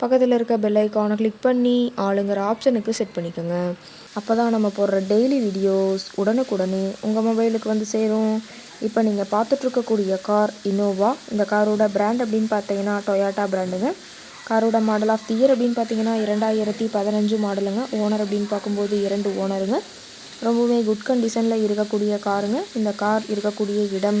பக்கத்தில் இருக்க பெல் ஐக்கானை கிளிக் பண்ணி ஆளுங்கிற ஆப்ஷனுக்கு செட் பண்ணிக்கோங்க. அப்போ தான் நம்ம போடுற டெய்லி வீடியோஸ் உடனுக்குடனே உங்கள் மொபைலுக்கு வந்து சேரும். இப்போ நீங்கள் பார்த்துட்ருக்கக்கூடிய கார் இனோவா இந்த காரோட பிராண்ட் அப்படின்னு பார்த்தீங்கன்னா டொயாட்டா பிராண்டுங்க காரோட மாடல் ஆஃப் தியர் அப்படின்னு பார்த்தீங்கன்னா இரண்டாயிரத்தி பதினஞ்சு மாடலுங்க ஓனர் அப்படின்னு பார்க்கும்போது இரண்டு ஓனருங்க ரொம்பவுமே குட் கண்டிஷனில் இருக்கக்கூடிய காருங்க இந்த கார் இருக்கக்கூடிய இடம்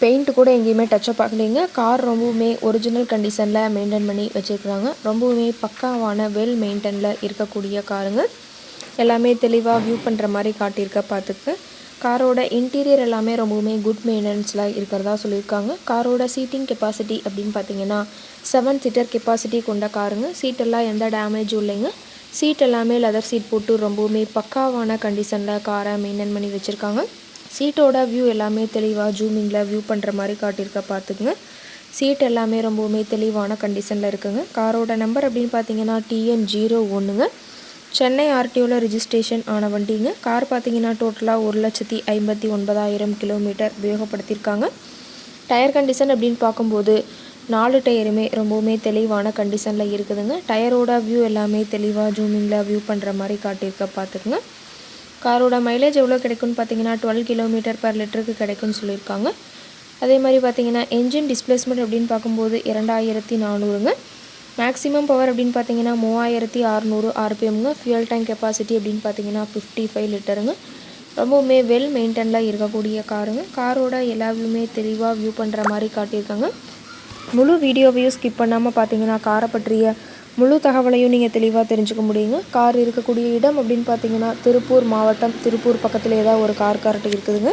பெயிண்ட் கூட எங்கேயுமே டச்சப் ஆகலைங்க. கார் ரொம்பவுமே ஒரிஜினல் கண்டிஷனில் மெயின்டைன் பண்ணி வச்சுருக்குறாங்க. ரொம்பவுமே பக்காவான வெல் மெயின்டெனில் இருக்கக்கூடிய காருங்க எல்லாமே தெளிவாக வியூ பண்ணுற மாதிரி காட்டியிருக்க பார்த்துக்கு காரோட இன்டீரியர் எல்லாமே ரொம்பவுமே குட் மெயின்டெனன்ஸில் இருக்கிறதா சொல்லியிருக்காங்க. காரோட சீட்டிங் கெப்பாசிட்டி அப்படின்னு பார்த்தீங்கன்னா செவன் சீட்டர் கெப்பாசிட்டி கொண்ட காருங்க சீட்டெல்லாம் எந்த டேமேஜும் இல்லைங்க. சீட் எல்லாமே லெதர் சீட் போட்டு ரொம்பவுமே பக்காவான கண்டிஷனில் காரை மெயின்டைன் பண்ணி வச்சுருக்காங்க. சீட்டோட வியூ எல்லாமே தெளிவாக ஜூமிங்கில் வியூ பண்ணுற மாதிரி காட்டியிருக்க பார்த்துக்குங்க. சீட் எல்லாமே ரொம்பவுமே தெளிவான கண்டிஷனில் இருக்குங்க. காரோட நம்பர் அப்படின்னு பார்த்தீங்கன்னா டிஎன் ஜீரோ ஒன்றுங்க சென்னை ஆர்டிஓவில் ரிஜிஸ்ட்ரேஷன் ஆன வண்டிங்க. கார் பார்த்தீங்கன்னா டோட்டலாக ஒரு லட்சத்தி ஐம்பத்தி ஒன்பதாயிரம் கிலோமீட்டர் உபயோகப்படுத்தியிருக்காங்க. டயர் கண்டிஷன் அப்படின்னு பார்க்கும்போது நாலு டயருமே ரொம்பவுமே தெளிவான கண்டிஷனில் இருக்குதுங்க. டயரோட வியூ எல்லாமே தெளிவாக ஜூமிங்கில் வியூ பண்ணுற மாதிரி காட்டியிருக்க பார்த்துக்குங்க. காரோட மைலேஜ் எவ்வளோ கிடைக்கும்னு பார்த்தீங்கன்னா டுவெல் கிலோமீட்டர் பர் லிட்டருக்கு கிடைக்கும்னு சொல்லியிருக்காங்க. அதே மாதிரி பார்த்தீங்கன்னா என்ஜின் டிஸ்பிளேஸ்மெண்ட் அப்படின்னு பார்க்கும்போது இரண்டாயிரத்தி நானூறுங்க. மேக்ஸிமம் பவர் அப்படின்னு பார்த்தீங்கன்னா மூவாயிரத்தி அறநூறு ஆர்பிஎம்ங்க. ஃபியூல் டேங்க் கெப்பாசிட்டி அப்படின்னு பார்த்தீங்கன்னா ஃபிஃப்டி ஃபைவ் லிட்டருங்க ரொம்பவுமே வெல் மெயின்டெனில் இருக்கக்கூடிய காருங்க. காரோட எல்லா வியூமே தெளிவாக வியூ பண்ணுற மாதிரி காட்டியிருக்காங்க. முழு வீடியோவையும் ஸ்கிப் பண்ணாமல் பார்த்தீங்கன்னா காரை பற்றிய முழு தகவலையும் நீங்கள் தெளிவாக தெரிஞ்சுக்க முடியுங்க. கார் இருக்கக்கூடிய இடம் அப்படின்னு பார்த்தீங்கன்னா திருப்பூர் மாவட்டம் திருப்பூர் பக்கத்தில் ஏதாவது ஒரு கார் கரெக்ட் இருக்குதுங்க.